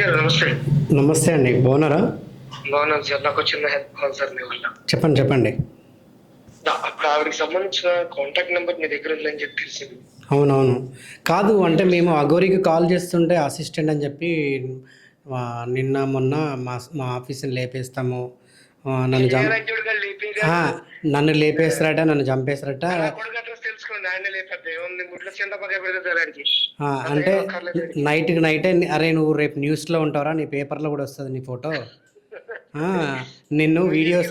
గారు నమస్తే. నమస్తే అండి బాగున్నారా? బాగున్నాను సార్ నాకు చిన్న హెల్ప్ కావాలి సార్ మీ వల్ల. చెప్పండి చెప్పండి. అప్పుడు ఆవిడకి సంబంధించిన కాంటాక్ట్ నెంబర్ మీ దగ్గర ఉందని చెప్పి తెలిసింది అవునవును. కాదు అంటే మేము అగోరికి కాల్ చేస్తుంటే అసిస్టెంట్ అని చెప్పి నిన్న మొన్న మా మా ఆఫీస్ని లేపేస్తాము. నన్ను నన్ను లేపేస్తారట నన్ను చంపేస్తారట. ఏముంది అంటే నైట్కి నైటే అరే నువ్వు రేపు న్యూస్లో ఉంటావరా నీ పేపర్లో కూడా వస్తుంది నీ ఫోటో నిన్ను వీడియోస్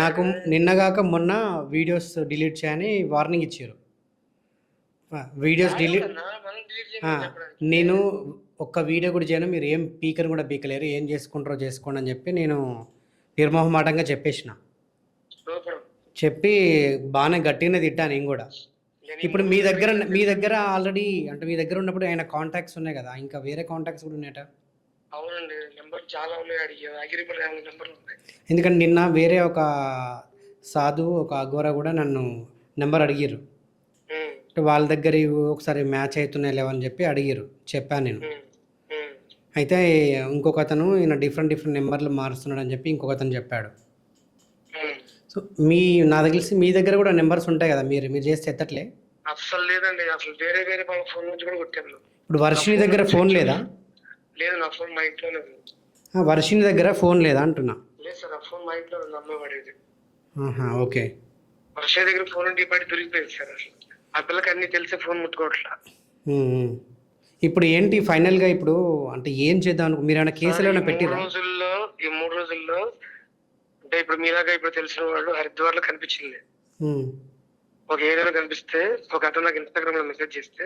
నాకు నిన్నగాక మొన్న వీడియోస్ డిలీట్ చేయని వార్నింగ్ ఇచ్చారు. Videos delete. నేను ఒక్క వీడియో కూడా చేయను మీరు ఏం పీకర్ కూడా పీకలేరు ఏం చేసుకుంటారో చేసుకోండి అని చెప్పి నేను నిర్మోహమాటంగా చెప్పేసిన. చెప్పి బాగానే గట్టిగానే తిట్టా నేను కూడా. ఇప్పుడు మీ దగ్గర మీ దగ్గర ఆల్రెడీ అంటే మీ దగ్గర ఉన్నప్పుడు ఆయన కాంటాక్ట్స్ ఉన్నాయి కదా ఇంకా వేరే కాంటాక్ట్స్ కూడా ఉన్నాయట? అవునండి నెంబర్ చాలా ఉన్నాయి నెంబర్లు ఉన్నాయి. ఎందుకంటే నిన్న వేరే ఒక సాధు ఒక అఘోరా కూడా నన్ను నెంబర్ ఉమ్, అంటే వాళ్ళ దగ్గర ఒకసారి మ్యాచ్ అవుతున్నాయి లేవని చెప్పి అడిగిర్రు చెప్పాను నేను. ఉమ్, ఉమ్, అయితే ఇంకొక అతను ఈయన డిఫరెంట్ డిఫరెంట్ నెంబర్లు మారుస్తున్నాడు అని చెప్పి ఇంకొక అతను చెప్పాడు. సో మీ నా తెలిసి మీ దగ్గర కూడా నెంబర్స్ ఉంటాయి కదా మీరు మీరు చేస్తే ఎత్తట్లే? అస్సలు లేదండి అసలు వేరే వేరే వాళ్ళ ఫోన్ నుంచి కూడా కొట్టాను ఇప్పుడు వర్షిని దగ్గర ఫోన్ లేదా? లేదు నా ఫోన్ మా ఇంట్లోనే వర్షిని దగ్గర ఫోన్ లేదా అంటున్నా? లేదు సార్ ఆ ఫోన్ మా ఇంట్లో ఉంది అమ్మాయి పడేది. ఆహా, ఓకే. వర్ష దగ్గర ఫోన్ ఉంటే పడి దొరికిపోయింది సార్ అసలు. ఆ పిల్లకి అన్ని తెలిసే ఫోన్ ముట్టుకోవట్లా. ఇప్పుడు ఏంటి ఫైనల్గా ఇప్పుడు అంటే ఏం చేద్దాం అనుకో మీరు ఏమైనా కేసులు ఏమైనా పెట్టిరా? రోజుల్లో ఈ మూడు రోజుల్లో అంటే ఇప్పుడు మీలాగా ఇప్పుడు తెలిసిన వాళ్ళు హరిద్వార్లో కనిపించింది ఒక ఏరియాలో కనిపిస్తే ఒక అతను నాకు ఇన్స్టాగ్రామ్లో మెసేజ్ చేస్తే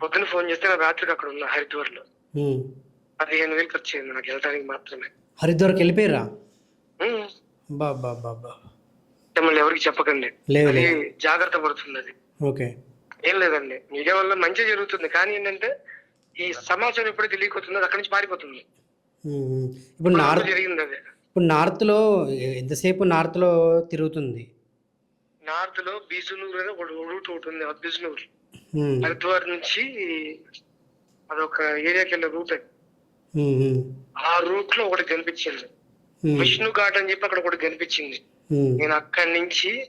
పొద్దున ఫోన్ చేస్తే నేను రాత్రికి అక్కడ ఉన్నా హరిద్వార్లో. పదిహేను వేలు ఖర్చు అయింది నాకు వెళ్ళడానికి మాత్రమే. హరిద్వార్కి వెళ్ళిపోయారా ఉమ్. బా బా బా బా అంటే మళ్ళీ ఎవరికి చెప్పకండి. అది జాగ్రత్త పడుతుంది అది. ఓకే. ఏం లేదండి. మీడియా వల్ల మంచి జరుగుతుంది. కానీ ఏంటంటే ఈ సమాచారం ఎప్పుడు తెలియకపోతుందో అది అక్కడి నుంచి పారిపోతుంది. ఇప్పుడు జరిగింది అది. ఇప్పుడు నార్త్లో ఎంతసేపు నార్త్లో తిరుగుతుంది? నార్త్లో బీజునూరు అని ఒక రూట్ ఒకటి ఉంది బీజునూరు. హరిద్వార్ నుంచి అదొక ఏరియాకి వెళ్ళే రూట్ అది. ఆ రూట్లో ఒకటి కనిపించింది. విష్ణు ఘాట్ అని చెప్పి అక్కడ ఒకటి కనిపించింది. నేను అక్కడి నుంచి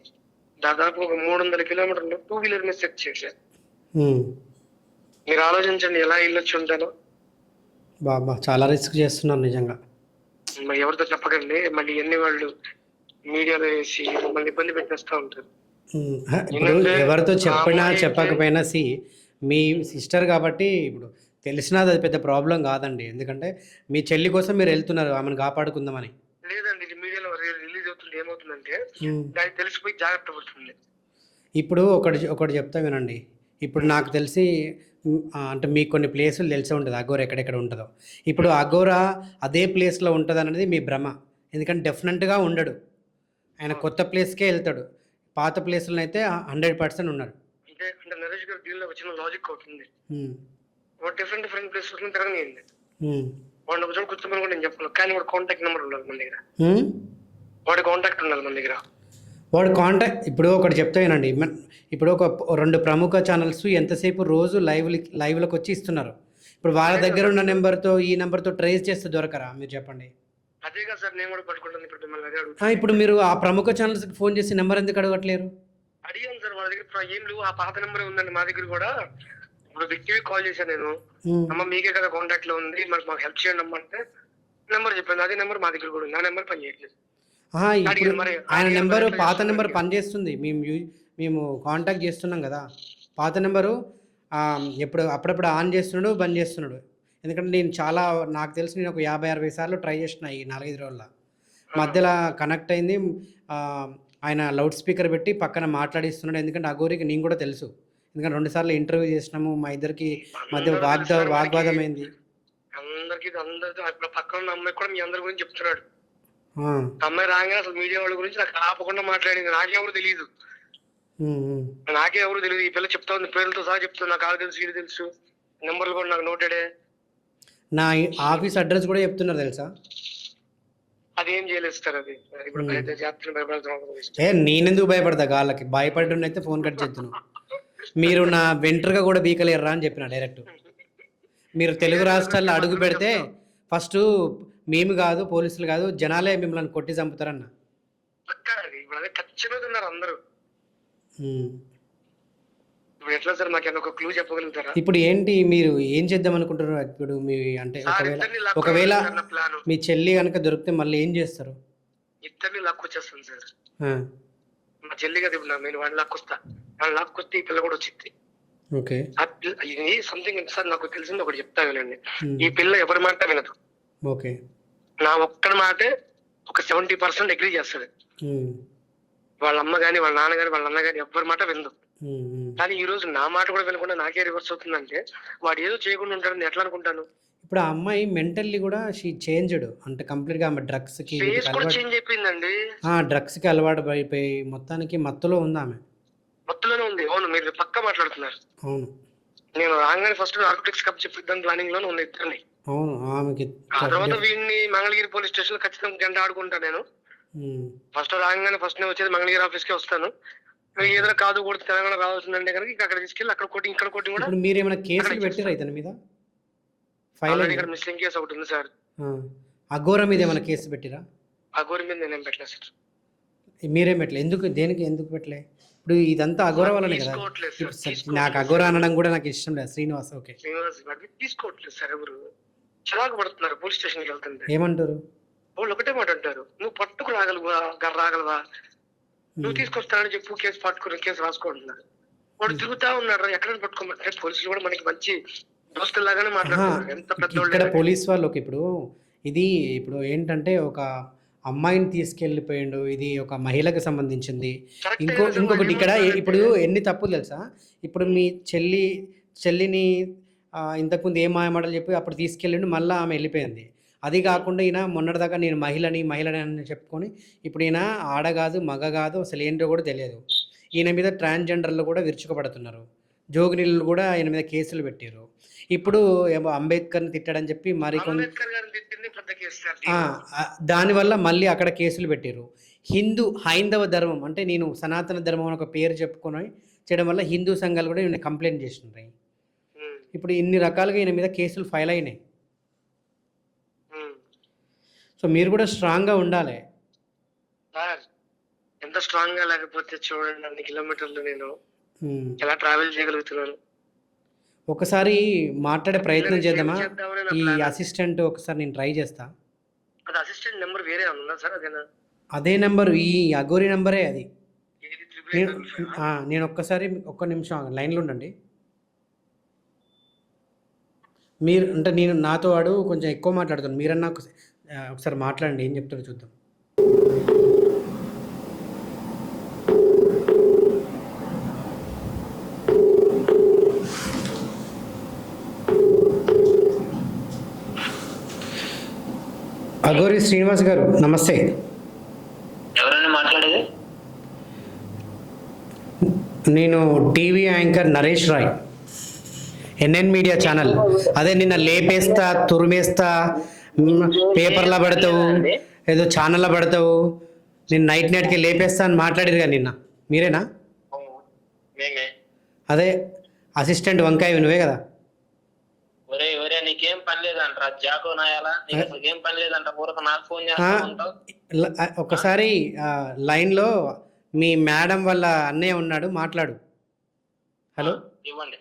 దాదాపు ఒక మూడు వందల కిలోమీటర్లు టూ వీలర్ మీద సెట్ చేశాను. మీరు ఆలోచించండి ఎలా వెళ్ళొచ్చి ఉంటానో బా బా చాలా రిస్క్ చేస్తున్నారు నిజంగా. మరి ఎవరితో చెప్పకండి. మళ్ళీ ఎన్ని వాళ్ళు మీడియాలో వేసి మళ్ళీ ఇబ్బంది పెట్టేస్తా ఉంటారు. ఇప్పుడు ఎవరితో చెప్పినా చెప్పకపోయినా సి మీ సిస్టర్ కాబట్టి ఇప్పుడు తెలిసినా అది పెద్ద ప్రాబ్లం కాదండి. ఎందుకంటే మీ చెల్లి కోసం మీరు వెళ్తున్నారు ఆమెను కాపాడుకుందామని. లేదండి ఇది మీడియాలో రిలీజ్ అవుతుంది. ఏమవుతుందంటే. దానికి తెలిసిపోయి జాగ్రత్త పడుతుంది. ఇప్పుడు ఒకటి ఒకటి చెప్తా వినండి. ఇప్పుడు నాకు తెలిసి అంటే మీకు కొన్ని ప్లేసులు తెలిసే ఉంటుంది. అగోర ఎక్కడెక్కడ ఉంటుందో. ఇప్పుడు అగోరా అదే ప్లేస్లో ఉంటుంది అనేది మీ భ్రమ. ఎందుకంటే డెఫినెట్గా ఉండడు. ఆయన కొత్త ప్లేస్కే వెళ్తాడు. పాత ప్లేస్లో అయితే హండ్రెడ్ పర్సెంట్ ఉన్నాడు అంటే అంటే నరేష్ గారి దీనిలో వచ్చిన లాజిక్ అవుతుంది వాడు డిఫరెంట్ డిఫరెంట్ ప్లేసెస్లో తిరగనియండి వాడిని ఒక చోట కూర్చోమని కూడా నేను చెప్పను కానీ వాడు కాంటాక్ట్ నెంబర్ ఉండాలి మన దగ్గర. వాడి కాంటాక్ట్ ఉండాలి మన దగ్గర. వాడు కాంటాక్ట్ ఇప్పుడు ఒకటి చెప్తా వినండి. మన- ఇప్పుడు ఒక రెండు ప్రముఖ ఛానల్స్ ఎంతసేపు రోజు లైవ్ లైవ్లోకి వచ్చి ఇస్తున్నారు. ఇప్పుడు వాళ్ళ దగ్గర ఉన్న నెంబర్తో ఈ నెంబర్తో ట్రేస్ చేస్తే దొరకరా? మీరు చెప్పండి. ఇప్పుడు మీరు ఆ ప్రముఖ ఛానల్స్కి ఫోన్ చేసి నెంబర్ ఎందుకు అడగట్లేరు? అడిగాను సార్ వాళ్ళ దగ్గర ఏం లేవు. ఆ పాత నెంబర్ ఉందండి మా దగ్గర కూడా. ఇప్పుడు వ్యక్తివి కాల్ చేశాను నేను. అమ్మ మీకే కదా కాంటాక్ట్లో ఉంది. మరి మాకు హెల్ప్ చేయండి అమ్మ అంటే నెంబర్ చెప్పాను. అదే నెంబర్ మా దగ్గర కూడా ఉంది. ఆ నెంబర్ పని చేయట్లేదు. ఇప్పుడు ఆయన నెంబరు పాత నెంబర్. పనిచేస్తుంది. మేము మేము కాంటాక్ట్ చేస్తున్నాం కదా. పాత నెంబరు ఎప్పుడు అప్పుడప్పుడు ఆన్ చేస్తున్నాడు బంద్ చేస్తున్నాడు. ఎందుకంటే నేను చాలా నాకు తెలిసి నేను ఒక యాభై అరవై సార్లు ట్రై చేసిన ఈ నాలుగైదు రోజుల మధ్యలో కనెక్ట్ అయింది ఆయన లౌడ్ స్పీకర్ పెట్టి పక్కన మాట్లాడిస్తున్నాడు. ఎందుకంటే అగోరికి నేను కూడా తెలుసు. ఎందుకంటే రెండు సార్లు ఇంటర్వ్యూ చేసినాము మా ఇద్దరికి మధ్య వాగ్దా తెలుసు సార్ వాగ్వాదం మనకి. అయింది అందరికి అందరితో పక్కన అమ్మాయి కూడా మీ అందరి గురించి చెప్తున్నాడు. అమ్మాయి రాగానే అసలు మీడియా వాళ్ళ గురించి నాకు ఆపకుండా మాట్లాడింది. నాకెవరు తెలియదు. నాకే ఎవరు తెలియదు ఈ పిల్ల చెప్తా ఉంది. పేర్లతో సహా చెప్తుంది. నాకు ఆకు తెలుసు ఇది తెలుసు. నెంబర్లు కూడా నాకు నోటెడే నా ఆఫీస్ అడ్రస్ కూడా చెప్తున్నారు తెలుసా? అది ఏం చేయలేదు సార్ అది. ఇప్పుడు ఏ నేనెందుకు భయపడతా? గాళ్ళకి భయపడ్డునైతే ఫోన్ కట్ చేద్దును. మీరు నా వెంట్రుగా కూడా బీకలేరురా అని చెప్పిన డైరెక్ట్ మీరు తెలుగు రాష్ట్రాల్లో అడుగు పెడితే ఫస్ట్ మేము కాదు పోలీసులు కాదు జనాలే మిమ్మల్ని కొట్టి చంపుతారన్న. ఖచ్చితంగా ఉన్నారు అందరూ. ఇప్పుడు ఎట్లా సార్ మాకు ఒక క్లూ చెప్పగలుగుతారా? ఇప్పుడు ఏంటి మీరు ఏం చేద్దాం అనుకుంటున్నారు? ఇప్పుడు మీ అంటే ఒకవేళ మీ చెల్లి కనుక దొరికితే మళ్ళీ ఏం చేస్తారు? ఇద్దరిని లాక్కొచ్చేస్తాను సార్. మా చెల్లి కదా ఇప్పుడు నేను వాడిని లాక్కొస్తా. వాడిని లాక్కొస్తే ఈ పిల్ల కూడా వచ్చింది ఓకే. ఇది సంథింగ్ సార్ నాకు తెలిసింది ఒకటి చెప్తా వినండి. ఈ పిల్ల ఎవరి మాట వినదు. ఓకే. నా ఒక్కడి మాటే ఒక సెవెంటీ పర్సెంట్ అగ్రీ చేస్తాడు వాళ్ళ అమ్మ గాని వాళ్ళ నాన్న గాని వాళ్ళ అన్న గాని ఎవరి మాట ఉమ్. కానీ ఈ రోజు నా మాట కూడా వినకుండా నాకే రివర్స్ అవుతుందంటే వాడు ఏదో చేయకుండా ఉంటాడని ఎట్లా అనుకుంటాను? ఇప్పుడు ఆ అమ్మాయి మెంటల్లీ కూడా షీ చేంజ్డ్. అంటే కంప్లీట్గా ఆమె డ్రగ్స్కి ఫేస్ కూడా అలవాటు చేంజ్ అయిపోయిందండి. డ్రగ్స్కి అలవాటు అయిపోయి మొత్తానికి మత్తులో ఉంది ఆమె. మొత్తంలోనే ఉంది. అవును మీరు పక్క మాట్లాడుతున్నారు. అవును. నేను రాగానే ఫస్ట్ ఆర్కిటెక్ట్స్ కప్ చెప్పిద్దాం ప్లానింగ్లోనే ఉంది ఇద్దరిని. అవును ఆమెకి ఆ తర్వాత వీడిని మంగళగిరి పోలీస్ స్టేషన్లో ఖచ్చితంగా గంట ఆడుకుంటా నేను. ఫస్ట్ రాగానే ఫస్ట్ నేను వచ్చేది మంగళగిరి ఆఫీస్కి వస్తాను ఏదైనా కాదు కూడా తెలంగాణ రావాల్సిందంటే కనుక అక్కడ తీసుకెళ్ళి అక్కడ కొట్టి ఇక్కడ కొట్టి కూడా మీరు ఏమైనా కేసులు అక్కడ పెట్టారా ఇతని మీద? ఫైల్ ఇక్కడ మిస్సింగ్ కేసు ఒకటి ఉంది సార్. అఘోర మీద ఏమైనా కేసు పెట్టిరా? గోరి మీద నేనేం పెట్టలేదు సార్. మీరేం పెట్టలే? ఎందుకు దేనికి ఎందుకు పెట్టలే? ఇప్పుడు ఇదంతా అఘోర వల్లనే కదా? నాకు. అఘోర అనడం కూడా నాకు ఇష్టం లేదు శ్రీనివాస్ ఓకే. శ్రీనివాస్ తీసుకోవట్లేదు సార్ ఎవరు? చిరాకు పడుతున్నారు పోలీస్ స్టేషన్కి వెళ్తుంటే. ఏమంటారు? వాళ్ళు ఒకటే మాట అంటారు. నువ్వు పట్టుకు రాగలవా? గర్ర రాగలవా? నువ్వు తీసుకొస్తానని చెప్పు కేసు పట్టుకుని కేసు రాసుకుంటున్నారు వాడు తిరుగుతా ఉన్నాడు. ఎక్కడ పట్టుకోమంటే పోలీసులు కూడా మనకి మంచి దోస్తుల్లాగానే ఆహా, మాట్లాడుతున్నారు. ఎంత ఇక్కడ పెద్దోళ్ళు పోలీస్ వాళ్ళు ఒక ఇప్పుడు ఇది ఇప్పుడు ఏంటంటే ఒక అమ్మాయిని తీసుకెళ్ళిపోయిండు. ఇది ఒక మహిళకు సంబంధించింది. ఇంకో ఇంకొకటి ఇక్కడ ఇప్పుడు ఎన్ని తప్పులు తెలుసా? ఇప్పుడు మీ చెల్లి చెల్లిని ఇంతకుముందు ఏ మాయమాటలు చెప్పి అప్పుడు తీసుకెళ్ళిండు మళ్ళీ ఆమె వెళ్ళిపోయింది. అది కాకుండా ఈయన మొన్నటిదాకా నేను మహిళని మహిళని అని చెప్పుకొని ఇప్పుడు ఈయన ఆడ కాదు మగ కాదు అసలు ఏంటో కూడా తెలియదు. ఈయన మీద ట్రాన్స్జెండర్లు కూడా విరుచుకుపడుతున్నారు. జోగినీళ్ళు కూడా ఆయన మీద కేసులు పెట్టారు ఇప్పుడు ఏమో అంబేద్కర్ని తిట్టాడని చెప్పి మరి దానివల్ల మళ్ళీ అక్కడ కేసులు పెట్టారు హిందూ హైందవ ధర్మం అంటే నేను సనాతన ధర్మం అని ఒక పేరు చెప్పుకొని చేయడం వల్ల హిందూ సంఘాలు కూడా ఈయన కంప్లైంట్ చేస్తున్నాయి ఉమ్, ఇప్పుడు ఇన్ని రకాలుగా ఈయన మీద కేసులు ఫైల్ అయినాయి. సో మీరు కూడా స్ట్రాంగ్గా ఉండాలి. ఎంత స్ట్రాంగ్గా లేకపోతే చూడండి అన్ని కిలోమీటర్లు నేను. ఎలా ట్రావెల్ చేయగలుగుతున్నాను? ఒకసారి మాట్లాడే ప్రయత్నం చేద్దామా? ఈ. అసిస్టెంట్ ఒకసారి నేను ట్రై చేస్తా. అది అసిస్టెంట్ నెంబర్ వేరే ఉందా సార్? అదేనా? అదే నెంబర్ ఈ అగోరి నెంబరే అది. నేను ఒక్కసారి ఒక్క నిమిషం లైన్లో ఉండండి. మీరు అంటే నేను నాతో వాడు కొంచెం ఎక్కువ మాట్లాడుతాను. మీరన్నా ఒకసారి మాట్లాడండి. ఏం చెప్తారో చూద్దాం. అగోరి శ్రీనివాస్ గారు నమస్తే. మాట్లాడేది? నేను TV anchor Naresh Rai. NN media channel. అదే నిన్న లేపేస్తా తురిమేస్తా పేపర్లో పడతావు ఏదో ఛానల్లో పడతావు. నేను నైట్ నైట్కి లేపేస్తా అని మాట్లాడారు నిన్న. మీరేనా? అదే అసిస్టెంట్ వంకాయ నువ్వే కదా. ఒరే ఒరే నీకేం పని లేదంటరా? జాకో నాయాలా? నీకు అసలు ఏం పని లేదంట? ఊరక నాకు ఫోన్ చేస్తా ఒకసారి లైన్లో మీ మేడం వాళ్ళ అన్నయ్య ఉన్నాడు మాట్లాడు. హలో? ఇవ్వండి.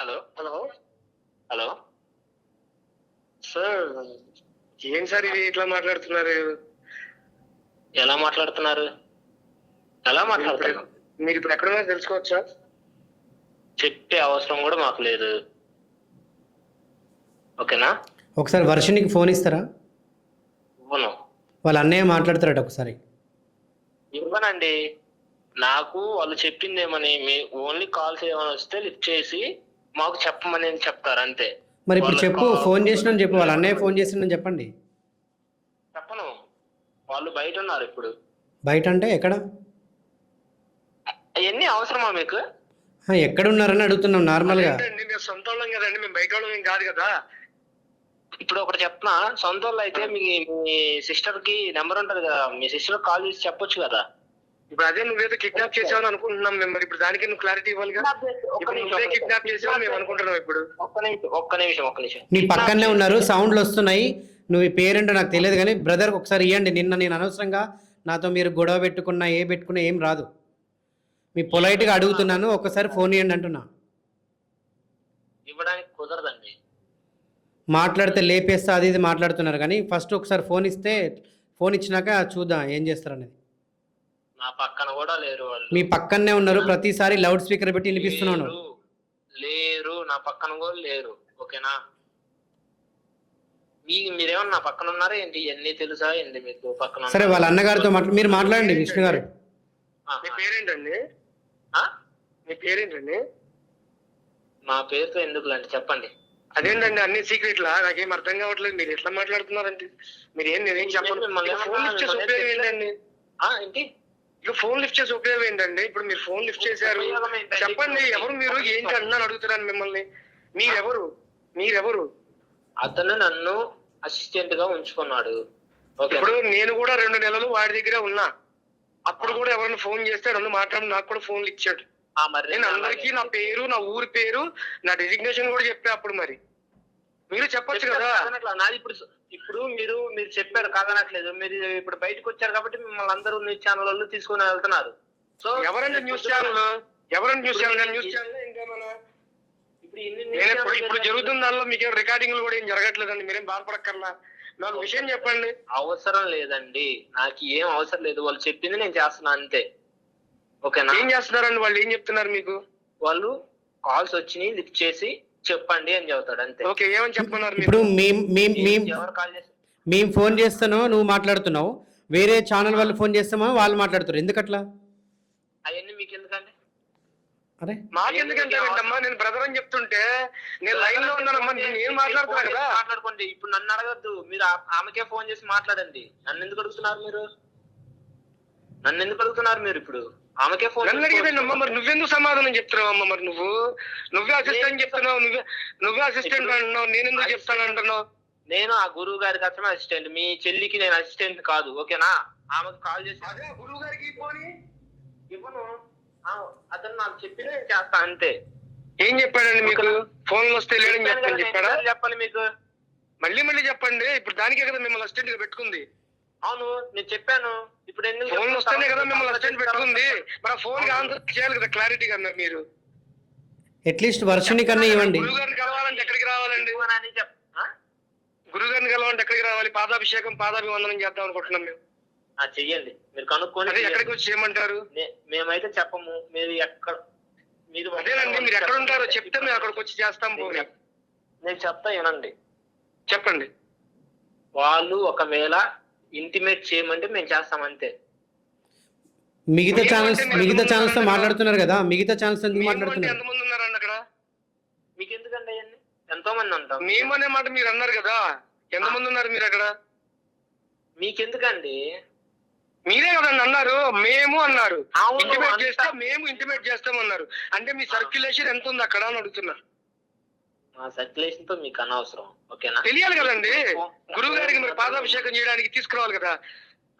హలో. హలో. హలో. సార్ ఏం సార్ ఇది? ఇట్లా మాట్లాడుతున్నారు? ఎలా మాట్లాడుతున్నారు? ఎలా మాట్లాడుతున్నారు? మీరు ఇప్పుడు ఎక్కడున్నా తెలుసుకోవచ్చా? చెప్పే అవసరం కూడా మాకు లేదు. ఓకేనా? ఒకసారి వర్షనికి ఫోన్ ఇస్తారా? ఇవ్వను వాళ్ళ అన్నయ్య మాట్లాడతారట ఒకసారి. ఇవ్వనండి. నాకు వాళ్ళు చెప్పింది ఏమని మీ ఓన్లీ కాల్స్ ఏమైనా వస్తే లిఫ్ట్ చేసి మాకు చెప్పమని చెప్తారు అంతే. మరి ఇప్పుడు చెప్పు ఫోన్ చేసినని చెప్పు వాళ్ళ అన్నయ్య ఫోన్ చేసిందని చెప్పండి. చెప్పను. వాళ్ళు బయట ఉన్నారు ఇప్పుడు. బయట అంటే ఎక్కడ? అవన్నీ అవసరమా మీకు? ఎక్కడ ఉన్నారని అడుగుతున్నాం నార్మల్గా. ఏంటండి మేము సొంత వాళ్ళం కదండి మేము బయట వాళ్ళం కాదు కదా. ఇప్పుడు ఒకటి చెప్తున్నా సొంత వాళ్ళు అయితే మీ మీ సిస్టర్కి నెంబర్ ఉంటది కదా మీ సిస్టర్ కాల్ చేసి చెప్పొచ్చు కదా. ఇప్పుడు అదే నువ్వేదో కిడ్నాప్ చేసావని అనుకుంటున్నాం మేము. మరి ఇప్పుడు దానికి నువ్వు క్లారిటీ ఇవ్వాలిగా? ఇప్పుడు నువ్వే కిడ్నాప్. చేసావు మేము అనుకుంటున్నాం ఇప్పుడు. ఒక్క నిమిషం ఒక్క నిమిషం ఒక్క నిమిషం. నీ పక్కనే ఉన్నారు సౌండ్లు వస్తున్నాయి. నువ్వు ఈ పేరేంటో నాకు తెలియదు కానీ బ్రదర్ ఒకసారి ఇవ్వండి నిన్న నేను అనవసరంగా నాతో మీరు గొడవ పెట్టుకున్నా ఏ పెట్టుకున్నా ఏం రాదు. మీ పొలైట్గా అడుగుతున్నాను ఒకసారి ఫోన్ ఇవ్వండి అంటున్నా. ఇవ్వడానికి కుదరదండి. మాట్లాడితే లేపేస్తా అది ఇది మాట్లాడుతున్నారు కానీ ఫస్ట్ ఒకసారి ఫోన్ ఇస్తే ఫోన్ ఇచ్చినాక చూద్దాం ఏం చేస్తారనేది. నా పక్కన కూడా లేరు వాళ్ళు. మీ పక్కనే ఉన్నారు ప్రతిసారి లౌడ్ స్పీకర్ పెట్టి వినిపిస్తున్నాను లేరు, నా పక్కన కూడా లేరు. ఓకేనా? మీ మీరేమన్నా నా పక్కన ఉన్నారా ఏంటి? ఇవన్నీ తెలుసా ఏంటి మీకు పక్కన సరే వాళ్ళ అన్నగారితో మాట్లా మీరు మాట్లాడండి విష్ణు గారు. మీ పేరేంటండి? మీ పేరేంటండి? మా పేరుతో ఎందుకు అండి చెప్పండి. అదేంటండి? అన్ని సీక్రెట్ లా నాకేం అర్థం కావట్లేదు. మీరు ఎట్లా మాట్లాడుతున్నారండి మీరు ఏం నేనేం ఆ ఏంటి? ఇక ఫోన్ లిఫ్ట్ చేసే ఉపయోగం ఏంటండి ఇప్పుడు మీరు ఫోన్ లిఫ్ట్ చేశారు? చెప్పండి ఎవరు మీరు? ఏంటి అన్నాను అడుగుతున్నాను మిమ్మల్ని. మీరెవరు? మీరెవరు? అతను నన్ను అసిస్టెంట్గా ఉంచుకున్నాడు. ఇప్పుడు నేను కూడా రెండు నెలలు వాడి దగ్గరే ఉన్నా. అప్పుడు కూడా ఎవరైనా ఫోన్ చేస్తే నన్ను మాట్లాడి నాకు కూడా ఫోన్లు ఇచ్చాడు. నేను అందరికీ నా పేరు నా ఊరి పేరు నా డెసిగ్నేషన్ కూడా చెప్పా అప్పుడు మరి. మీరు చెప్పొచ్చు కదా? ఇప్పుడు ఇప్పుడు మీరు మీరు చెప్పారు కాదనట్లేదు. మీరు ఇప్పుడు బయటకు వచ్చారు కాబట్టి మిమ్మల్ని అందరూ న్యూస్ ఛానల్ వాళ్ళు తీసుకుని వెళ్తున్నారు. సో ఎవరంటే న్యూస్ ఛానల్? ఎవరంటే న్యూస్ ఛానల్? న్యూస్ ఛానల్ ఇంకా మన ఇప్పుడు నేను ఇప్పుడు జరుగుతున్న దానిలో మీకేం రికార్డింగ్లు కూడా ఏం జరగట్లేదండి. మీరేం బాధపడక్కర్లా. నాకు విషయం చెప్పండి. అవసరం లేదండి. నాకు ఏం అవసరం లేదు. వాళ్ళు చెప్పింది నేను చేస్తున్నా అంతే. ఓకేనా? ఏం చేస్తున్నారండి వాళ్ళు? ఏం చెప్తున్నారు మీకు? వాళ్ళు కాల్స్ వచ్చినాయి లిఫ్ట్ చేసి చెప్పండి అని చెబుతాడు అంతే. ఓకే ఏమని చెప్పమన్నారు మీరు? ఇప్పుడు మేం మేం మేం ఎవరు కాల్ చేసి మేము ఫోన్ చేస్తానో నువ్వు మాట్లాడుతున్నావు. వేరే ఛానల్ వాళ్ళు ఫోన్ చేస్తామో వాళ్ళు మాట్లాడుతారు ఎందుకట్లా? అవన్నీ మీకు ఎందుకండి అరే. మాకెందుకంటే అమ్మా నేను బ్రదర్ అని చెప్తుంటే నేను లైన్లో ఉన్నానమ్మా. నేను ఏం మాట్లాడుతున్నా కదా. మాట్లాడుకోండి. ఇప్పుడు నన్ను అడగద్దు. మీరు ఆ- ఆమెకే ఫోన్ చేసి మాట్లాడండి. నన్ను ఎందుకు అడుగుతున్నారు మీరు? నన్ను ఎందుకు అడుగుతున్నారు మీరు ఇప్పుడు? ఆమెకే ఫోన్ నన్ను మరి నువ్వెందుకు సమాధానం చెప్తున్నావు అమ్మా మరి నువ్వు? నువ్వే అసిస్టెంట్ చెప్తున్నావు నువ్వే నువ్వే అసిస్టెంట్ అంటున్నావు నేను ఎందుకు చెప్తాను అంటున్నావు నేను ఆ గురువు గారికి అసలు అసిస్టెంట్ మీ చెల్లికి నేను అసిస్టెంట్ కాదు ఓకేనా? ఆమెకు కాల్ చేసి అదే గురువు గారికి పోని ఇవ్వను. ఆ, అతను నాకు చెప్పిన చేస్తా అంతే. ఏం చెప్పాడండి మీకు? ఫోన్లు వస్తే లేడని చెప్పాడా? చెప్పాలి మీకు. మళ్ళీ మళ్ళీ చెప్పండి. ఇప్పుడు దానికే కదా మిమ్మల్ని అసిస్టెంట్గా పెట్టుకుంది. అవును నేను చెప్పాను. ఇప్పుడు ఫోన్లు వస్తేనే కదా మిమ్మల్ని చెప్తాను? పెట్టుకుంది. మరి ఫోన్ ఆన్సర్ చేయాలి కదా క్లారిటీగా మీరు. అట్లీస్ట్ వర్షని కన్నా ఇవ్వండి. గురువు గారిని కలవాలంటే ఎక్కడికి రావాలండి? ఇవ్వను అని చెప్ ఆ? గురువు గారిని కలవాలంటే ఎక్కడికి రావాలి? పాదాభిషేకం పాదాభివందనం చేద్దాం అనుకుంటున్నాం మేము. ఆ, చెయ్యండి. మీరు కనుక్కొని. ఎక్కడికి వచ్చి చేయమంటారు? నే- మేమైతే చెప్పము. మీరు ఎక్కడ మీరు అదేనండి మీరు ఎక్కడ ఉంటారో చెప్తే మేము అక్కడికి వచ్చి చేస్తాం పోనీ. నేను చెప్తా వినండి. చెప్పండి. వాళ్ళు ఒకవేళ ఇంటిమేట్ చేయమంటే మేము చేస్తాం అంతే. మిగతా ఛానల్స్ మిగతా ఛానల్స్తో ఉన్నారా? మాట్లాడుతున్నారు కదా మిగతా ఛానల్స్ ఎందుకు మాట్లాడుతున్నారు? ఎంతమంది ఉన్నారండి అక్కడ? మీకు ఎందుకండి అవన్నీ? ఎంతో మంది ఉంటాం. మేము అనే మాట మీరు అన్నారు కదా ఎంతమంది ఉన్నారు మీరు అక్కడ? మీకెందుకండి? మీరే కదండి అన్నారు మేము అన్నారు. ఇంటిమేట్ చేస్తే మేము ఇంటిమేట్ చేస్తామన్నారు. అంటే మీ సర్క్యులేషన్ ఎంత ఉంది అక్కడ అని అడుగుతున్నా. మా సర్క్యులేషన్తో మీకు అనవసరం. తెలియాలి కదండి. గురువు గారికి మరి పాదాభిషేకం చేయడానికి తీసుకురావాలి కదా.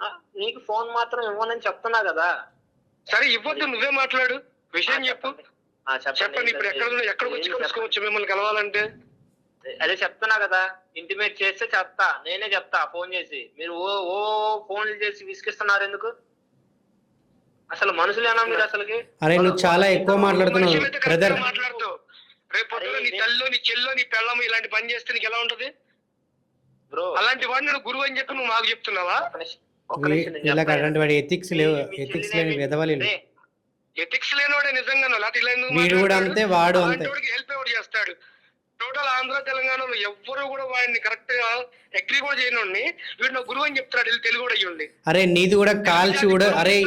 ఆ, నీకు ఫోన్ మాత్రం ఇవ్వనని చెప్తున్నా కదా. సరే ఇవ్వద్దు నువ్వే మాట్లాడు. విషయం చెప్పు. ఆ, చెప్పండి ఇప్పుడు ఎక్కడ ఎక్కడికి వచ్చి కలుసుకోవచ్చు మిమ్మల్ని కలవాలంటే. అదే చెప్తున్నా కదా ఇంటిమేట్ చేస్తే చెప్తా నేనే చెప్తా ఫోన్ చేసి. మీరు ఓ ఓ ఫోన్లు చేసి విసిగిస్తున్నారు ఎందుకు? అసలు మనుషులేనా మీరు అసలుకి? అరే నువ్వు చాలా ఎక్కువ మాట్లాడుతున్నావు బ్రదర్. రేపు నీ నేను- తల్లో నీ చెల్లో నీ పెళ్ళము ఇలాంటి పని చేస్తే నీకు ఎలా ఉంటది? బ్రో. అలాంటి వాడిని నువ్వు గురువు అని చెప్పి నువ్వు మాకు చెప్తున్నావా? ఇలా. అలాంటి వాడి ఎథిక్స్ లేవు ఎథిక్స్ లేని ఎథిక్స్ లేనివాడే నిజంగా వీడు కూడా? అంతే, వాడు అంతే. హెల్ప్ ఎవరు చేస్తాడు? టోటల్ ఆంధ్ర తెలంగాణలో ఎవ్వరు కూడా వాడిని కరెక్ట్గా అగ్రి కూడా చేయనుండి వీడు నా గురువు అని చెప్తాడు వీళ్ళు తెలుగు కూడా అయ్యండి. అరే నీది కూడా కాల్చి కూడా అరే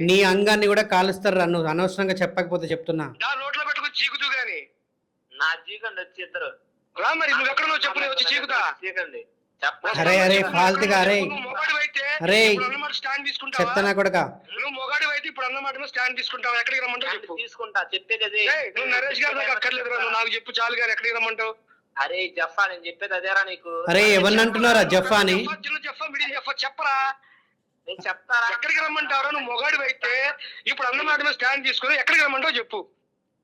నీ అంగాన్ని కూడా కాలుస్తారు? నువ్వు అనవసరంగా చెప్పకపోతే చెప్తున్నా. నోట్లో పెట్టుకుని చీకుతూ గాని. నా జీకండి వచ్చి ఇద్దరు. రా మరి నువ్వు ఎక్కడ నువ్వు చెప్పు నేను వచ్చి చీకుతా. చీకండి అరే, అరే, అరే. అరే. అన్నమాట స్టాండ్ తీసుకుంటావా? చెత్తనా కొడక? నువ్వు అయితే ఇప్పుడు అన్నమాట స్టాండ్ తీసుకుంటావా? ఎక్కడికి రమ్మంటావు చెప్పు. తీసుకుంటా నువ్వు నరేష్ గారి అక్కర్లేదు నువ్వు నాకు చెప్పు చాలు గారు ఎక్కడికి రమ్మంటావు? అరే జఫా నేను చెప్పేది అదేరా నీకు. అరే ఎవరిని అంటున్నారా జఫా అని? జఫా, చిన్న జఫా మిడిల్ జఫా చెప్పరా? నేను చెప్తారా? ఎక్కడికి రమ్మంటారో నువ్వు మొగాడు అయితే ఇప్పుడు అన్న మాట మీద స్టాండ్ తీసుకుని ఎక్కడికి రమ్మంటావు చెప్పు.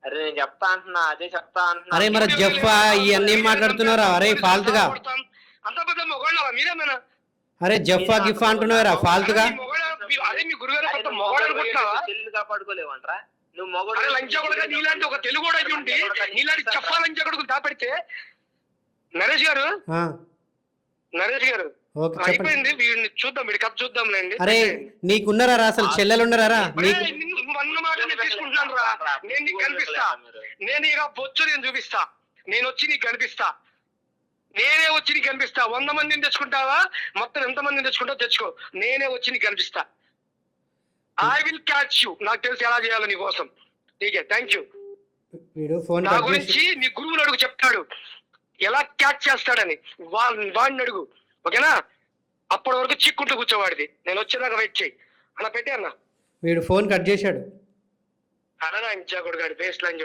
అరే నేను చెప్తా అంటున్నా అదే చెప్తా అంటున్నా. అరే మరి జఫ్ఫా ఇవన్నీ మాట్లాడుతున్నారా? అరే ఫాల్తుగా. అంత పెద్ద మొగాళ్ళ మీరేమైనా? అరే జఫ్ఫా గిఫ్ఫా అంటున్నారా ఫాల్తుగా. మీ మొగాడు- మీ- గురుగారు అరే పెద్ద నువ్వు మొగాడు అనుకుంటున్నావా? చెల్లెలు కాపాడుకోలేవంట్రా? నువ్వు మొగోడు అరే లంచగొడుగా నీలాంటి ఒక తెలుగు అయి ఉండి నీలాంటి చెప్పా లంచగొడుకు దాపెడితే నరేష్ గారు ఆ, నరేష్ గారు ఓకే చెప్పండి. అయిపోయింది. వీడిని చూద్దాం వీడి కథ చూద్దాంలేండి. అరే నీకున్నారా రా అసలు చెల్లెలు ఉన్నారా నీకు మాట నేను తీసుకుంటున్నాను రా నేను నీకు కనిపిస్తా. నేను ఇక బొచ్చు నేను చూపిస్తా. నేను వచ్చి నీకు కనిపిస్తా. నేనే వచ్చి నీకు కనిపిస్తా. వంద మందిని తెచ్చుకుంటావా? మొత్తం ఎంత మందిని తెచ్చుకుంటావు తెచ్చుకో. నేనే వచ్చి నీకు కనిపిస్తా. ఐ విల్ క్యాచ్ యూ నాకు తెలిసి ఎలా చేయాలో నీ కోసం. ఠీకే థ్యాంక్ యూ వీడు ఫోన్ నా గురించి నీ గురువుని అడుగు చెప్తాడు. ఎలా క్యాచ్ చేస్తాడని? వాడిని అడుగు. ఓకేనా? అప్పటి వరకు చిక్కుంటూ కూర్చోవాడిది. నేను వచ్చేదాకా వెయిట్ చేయి. అలా పెట్టే అన్న. వీడు ఫోన్ కట్ చేశాడు. అలా ఇంచాకుడు గాడు బేస్ లైన్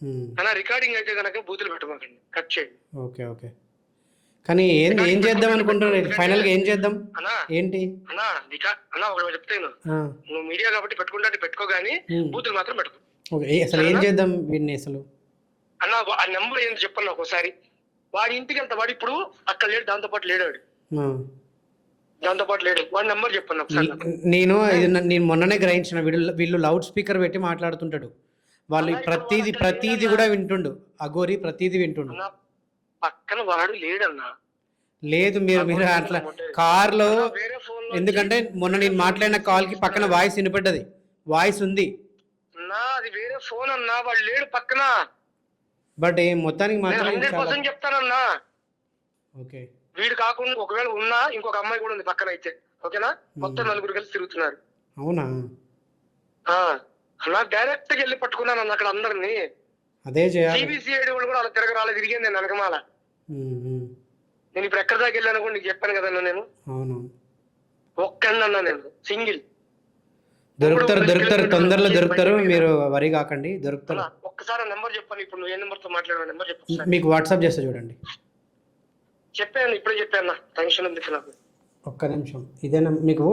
ఉమ్, అలా రికార్డింగ్ అయితే కనుక బూతులు పెట్టమాకండి. కట్ చేయండి ఓకే ఓకే. కానీ ఏం ఏం చేద్దాం అనుకుంటున్నారు ఫైనల్గా ఏం చేద్దాం? అన్నా. ఏంటి? అన్నా అన్నా ఒకటి చెప్తాను నువ్వు మీడియా కాబట్టి పెట్టుకుంటే పెట్టుకో గానీ ఉమ్, బూతులు మాత్రం పెట్టుకో. ఓకే అసలు ఏం చేద్దాం వీడిని అసలు? అన్న ఆ నెంబర్ ఏంటి చెప్పన్నా ఒకసారి. వాడి ఇంటికి వెళ్తా. వాడు ఇప్పుడు అక్కడ లేడు దాంతో పాటు లేడు వాడు ఆ. దాంతో పాటు లేడు. వాడి నెంబర్ ఒకసారి నాకు. నేను నేను మొన్ననే గ్రహించిన వీళ్ళు వీళ్ళు లౌడ్ స్పీకర్ పెట్టి మాట్లాడుతుంటాడు. వాళ్ళు ప్రతిదీ ప్రతిదీ కూడా వింటుండు. అగోరి ప్రతిదీ వింటుండు. పక్కన వాడు లేడన్నా. లేదు మీరు మీరు అట్లా కార్లో ఎందుకంటే మొన్న నేను మాట్లాడిన కాల్కి పక్కన వాయిస్ వినపడ్డది. వాయిస్ ఉంది. అది వేరే ఫోన్ అన్నా. వాడు లేడు పక్కన. బట్ ఏ మొత్తానికి మాత్రం చెప్తానన్నా. ఓకే. వీడు కాకుండా ఒకవేళ ఉన్నా ఇంకొక అమ్మాయి కూడా ఉంది పక్కన అయితే ఓకేనా మొత్తం నలుగురు కలిసి తిరుగుతున్నారు. అవునా? అన్నా డైరెక్ట్గా వెళ్ళి పట్టుకున్నాను అన్న అక్కడ అందరిని. అదే సిబిసిఐడి వాళ్ళు కూడా అలా తిరగరాలి తిరిగింది నేను వెనకమాల. నేను ఇప్పుడు ఎక్కడి దాకా వెళ్ళాను కూడా నీకు చెప్పాను కదన్నా నేను. అవును. ఒక్కడన్నా నేను సింగిల్. దొరుకుతారు దొరుకుతారు తొందరలో దొరుకుతారు మీరు వరి కాకండి దొరుకుతారు. ఒక్కసారి నెంబర్ చెప్పాను ఇప్పుడు నువ్వు ఏ నెంబర్తో మాట్లాడే నెంబర్ చెప్పు. మీకు వాట్సాప్ చేస్తా చూడండి. చెప్పాను ఇప్పుడే చెప్పాను టెన్షన్ ఉంది నాకు? ఒక్క నిమిషం. ఇదేనా మీకు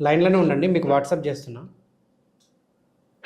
లైన్లోనే ఉండండి మీకు వాట్సాప్ చేస్తున్నా.